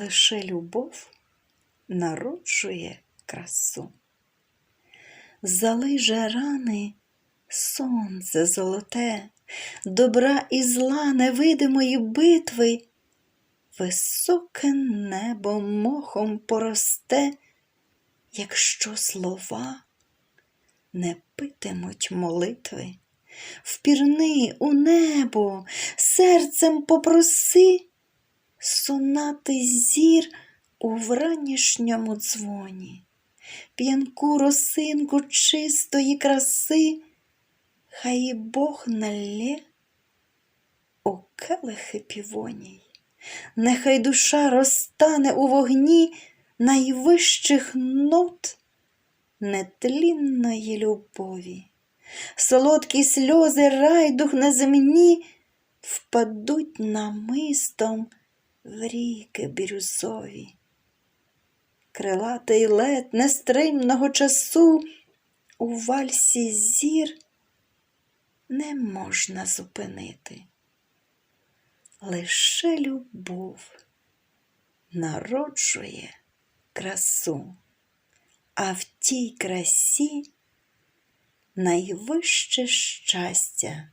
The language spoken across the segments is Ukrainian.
лише любов народжує красу. Залиже рани сонце золоте, добра і зла невидимої битви, високе небо мохом поросте, якщо слова не питимуть молитви. Впірни у небо, серцем попроси сонати зір у вранішньому дзвоні, п'янку росинку чистої краси, хай Бог налє у келихи півоній, нехай душа розтане у вогні найвищих нот нетлінної любові. Солодкі сльози райдух на земні впадуть намистом в ріки бірюзові. Крилатий лед нестримного часу у вальсі зір не можна зупинити. Лише любов народжує красу, а в тій красі найвище щастя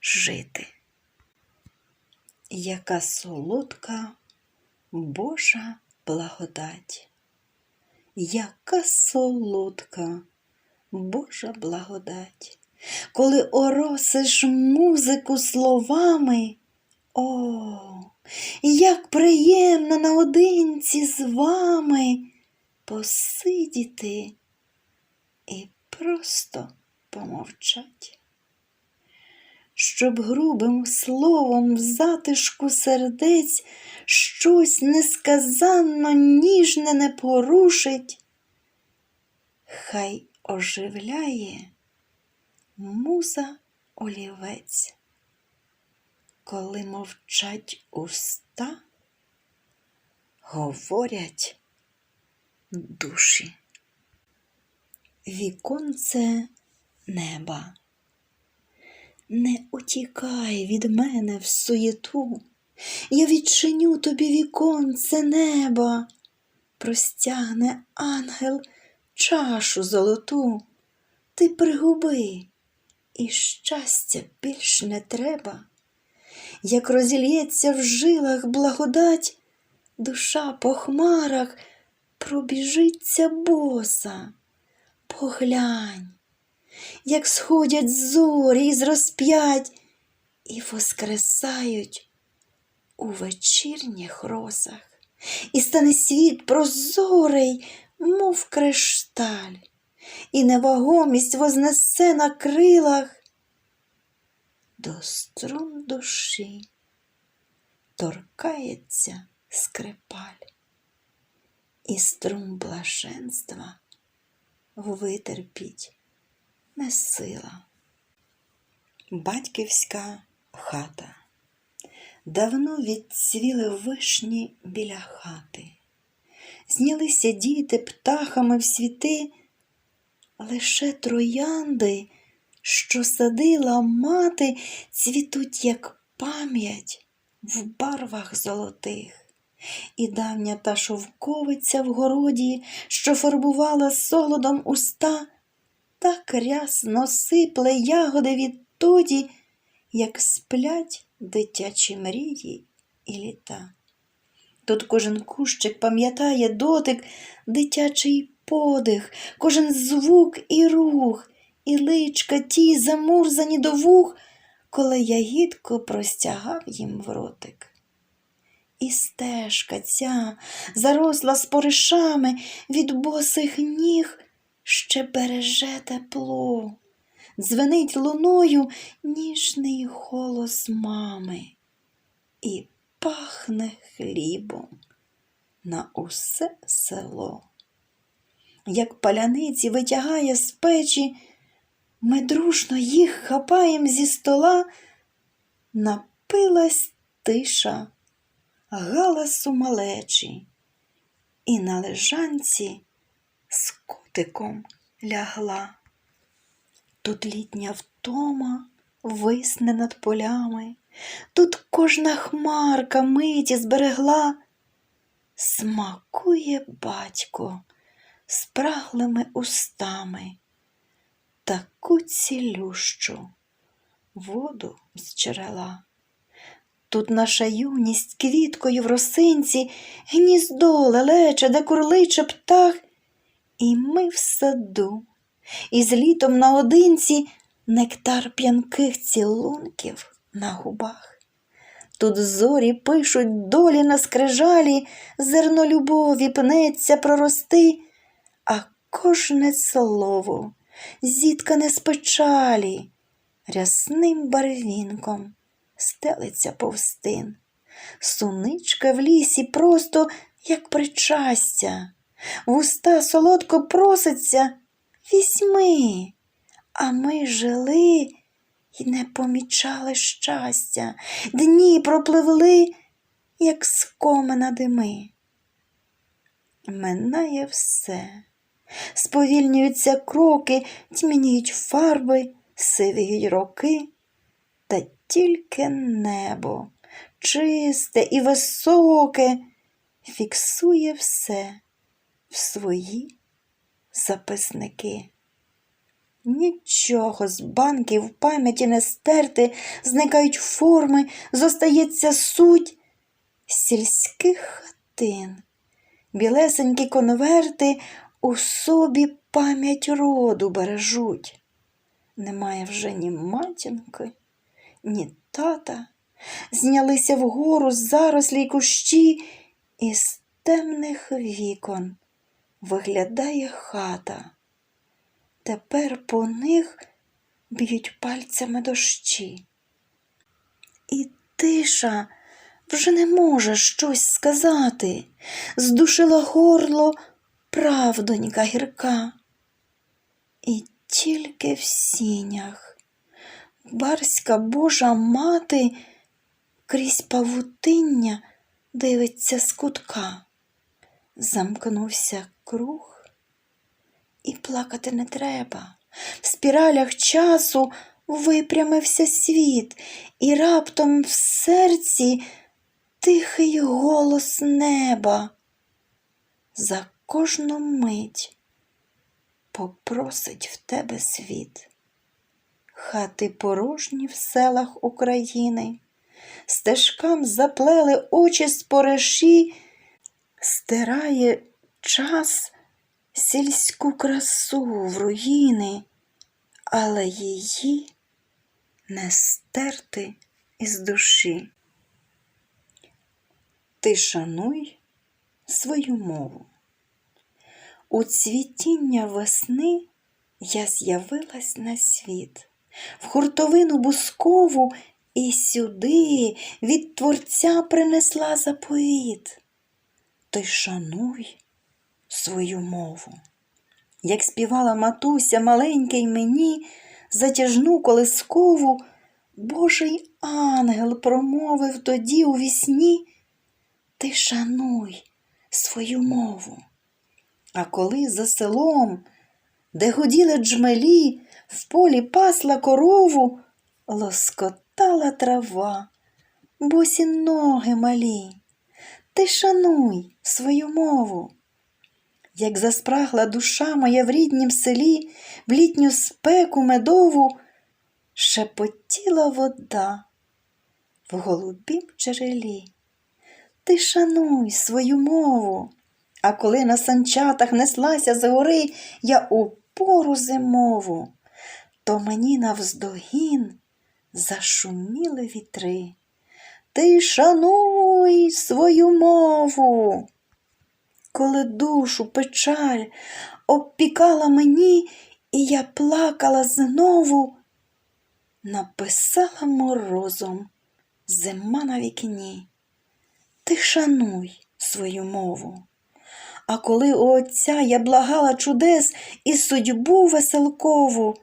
жити. Яка солодка Божа благодать, яка солодка Божа благодать, коли оросиш музику словами, о, як приємно наодинці з вами посидіти і просто помовчать. Щоб грубим словом в затишку сердець щось несказанно ніжне не порушить, хай оживляє муза олівець, коли мовчать уста, говорять душі. Віконце неба. Не утікай від мене в суєту, я відчиню тобі віконце неба, простягне ангел чашу золоту, ти пригуби, і щастя більш не треба. Як розільється в жилах благодать, душа по хмарах пробіжиться боса. Поглянь, як сходять зорі із розп'ять і воскресають у вечірніх росах, і стане світ прозорий, мов кришталь, і невагомість вознесе на крилах до струн душі торкається скрипаль, і струм блаженства витерпіть не сила. Батьківська хата. Давно відцвіли вишні біля хати. Знялися діти птахами в світи, лише троянди, що садила мати, цвітуть, як пам'ять в барвах золотих. І давня та шовковиця в городі, що фарбувала солодом уста, так рясно сипле ягоди відтоді, як сплять дитячі мрії і літа. Тут кожен кущик пам'ятає дотик, дитячий подих, кожен звук і рух, і личка ті замурзані до вух, коли ягідко простягав їм в ротик. І стежка ця заросла споришами від босих ніг, ще береже тепло, дзвенить луною ніжний голос мами і пахне хлібом на усе село. Як паляниці витягає з печі, ми дружно їх хапаєм зі стола, напилась тиша галасу малечі, і на лежанці з котиком лягла. Тут літня втома висне над полями, тут кожна хмарка миті зберегла Смакує батько спраглими устами таку цілющу воду з джерела. Тут наша юність квіткою в росинці, гніздо лелече, де курличе птах, і ми в саду, і з літом наодинці нектар п'янких цілунків на губах. Тут зорі пишуть долі на скрижалі, зерно любові пнеться прорости, а кожне слово зіткане з печалі, рясним барвінком стелиться повстин. Суничка в лісі просто, як причастя, вуста солодко проситься, візьми, а ми жили й не помічали щастя, дні пропливли, як скомина дими. Минає все, сповільнюються кроки, тьмяніють фарби, сивіють роки, та тільки небо, чисте і високе, фіксує все в свої записники. Нічого з банків пам'яті не стерти, зникають форми, зостається суть сільських хатин, білесенькі конверти у собі пам'ять роду бережуть. Немає вже ні матінки, ні тата. Знялися вгору зарослі й кущі, і з темних вікон виглядає хата. Тепер по них б'ють пальцями дощі. І тиша вже не може щось сказати, здушила горло правдонька гірка. І тільки в сінях барська Божа мати крізь павутиння дивиться з кутка. Замкнувся круг і плакати не треба. В спіралях часу випрямився світ, і раптом в серці тихий голос неба. За кожну мить попросить в тебе світ. Хати порожні в селах України, стежкам заплели очі спореші, стирає час сільську красу в руїни, але її не стерти із душі. Ти шануй свою мову. У цвітіння весни я з'явилась на світ, в хуртовину бускову і сюди від Творця принесла заповіт. Ти шануй свою мову. Як співала матуся маленький мені затяжну колискову, Божий ангел промовив тоді у вісні, ти шануй свою мову. А коли за селом, де гуділи джмелі, в полі пасла корову, лоскотала трава, босі ноги малі, ти шануй свою мову як заспрагла душа моя в ріднім селі, в літню спеку медову, шепотіла вода в голубім джерелі. Ти шануй свою мову, а коли на санчатах неслася з гори я у пору зимову, то мені навздогін зашуміли вітри. Ти шануй свою мову коли душу печаль обпікала мені, і я плакала знову, написала морозом зима на вікні. Ти шануй свою мову. А коли у отця я благала чудес і судьбу веселкову,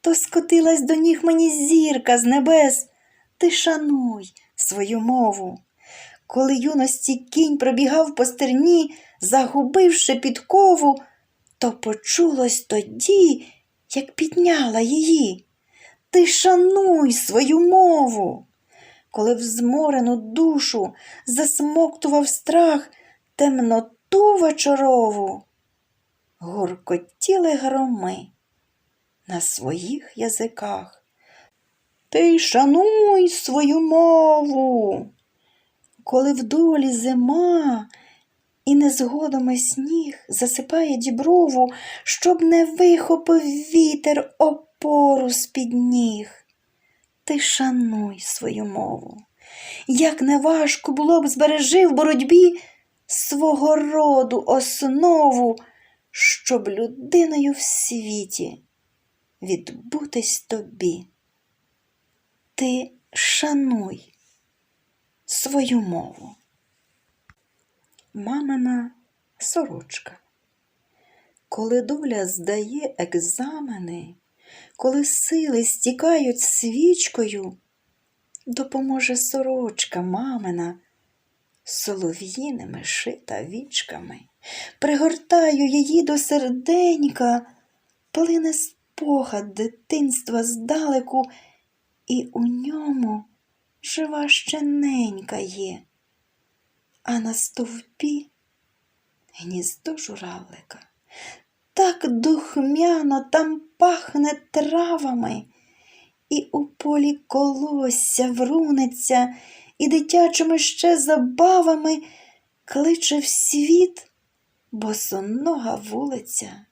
то скотилась до ніг мені зірка з небес. Ти шануй свою мову. Коли юності кінь пробігав по стерні, загубивши підкову, то почулось тоді, як підняла її. Ти шануй свою мову. Коли в зморену душу засмоктував страх, темноту вечорову гуркотіли громи на своїх язиках. Ти шануй свою мову, коли в долі зима і незгодами сніг засипає діброву, щоб не вихопив вітер опору з-під ніг. Ти шануй свою мову. Як неважко було б збережи в боротьбі свого роду основу, щоб людиною в світі відбутись тобі. Ти шануй свою мову. Мамина сорочка. Коли доля здає екзамени, коли сили стікають свічкою, допоможе сорочка мамина солов'їними шита вічками. Пригортаю її до серденька, плине спогад дитинства здалеку, і у ньому жива ще ненька є, а на стовпі гніздо журавлика. Так духмяно там пахне травами, і у полі колосся врунеться, і дитячими ще забавами кличе в світ босонога вулиця.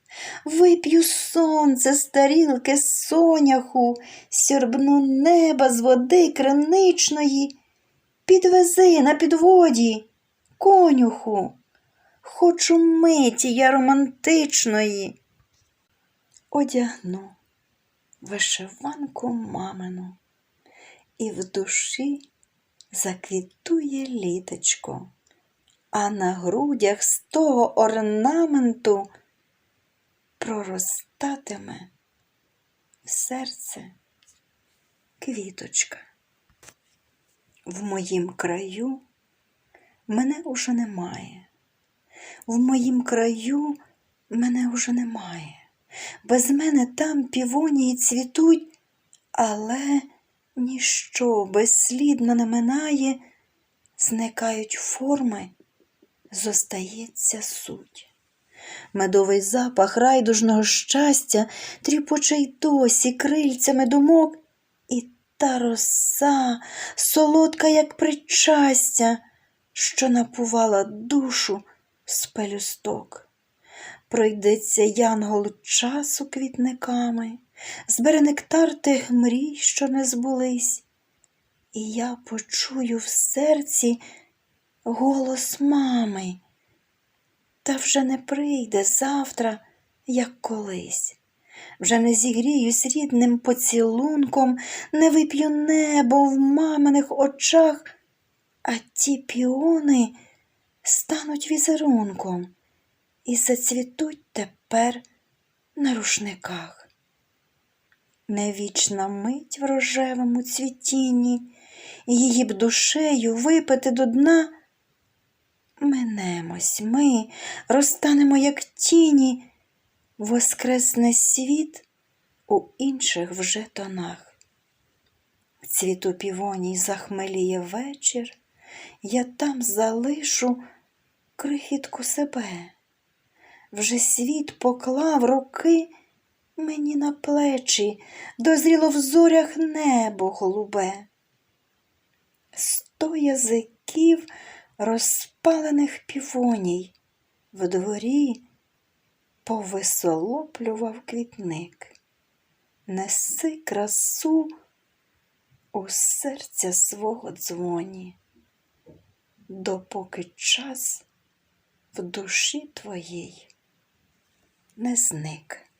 Вип'ю сонце з тарілки соняху, сьорбну неба з води криничної, підвези на підводі, конюху, хочу миті я романтичної. Одягну вишиванку мамину, і в душі заквітує літочко, а на грудях з того орнаменту проростатиме в серце квіточка. В моїм краю мене уже немає. В моїм краю мене уже немає. Без мене там півонії цвітуть, але ніщо безслідно не минає, зникають форми, зостається суть. Медовий запах райдужного щастя тріпоче й досі крильцями думок, і та роса, солодка, як причастя, що напувала душу з пелюсток. Пройдеться янгол часу квітниками, збере нектар тих мрій, що не збулись, і я почую в серці голос мами та вже не прийде завтра, як колись. Вже не зігріюсь рідним поцілунком, не вип'ю небо в маминих очах, а ті піони стануть візерунком і зацвітуть тепер на рушниках. Невічна мить в рожевому цвітінні, її б душею випити до дна. Минемось ми, розтанемо, як тіні, воскресне світ у інших вже тонах. В цвіту півоній захмеліє вечір, я там залишу крихітку себе. Вже світ поклав руки мені на плечі, дозріло в зорях небо голубе. Сто язиків розпалених півоній в дворі повисолоплював квітник. Неси красу у серця свого дзвоні, допоки час в душі твоїй не зник.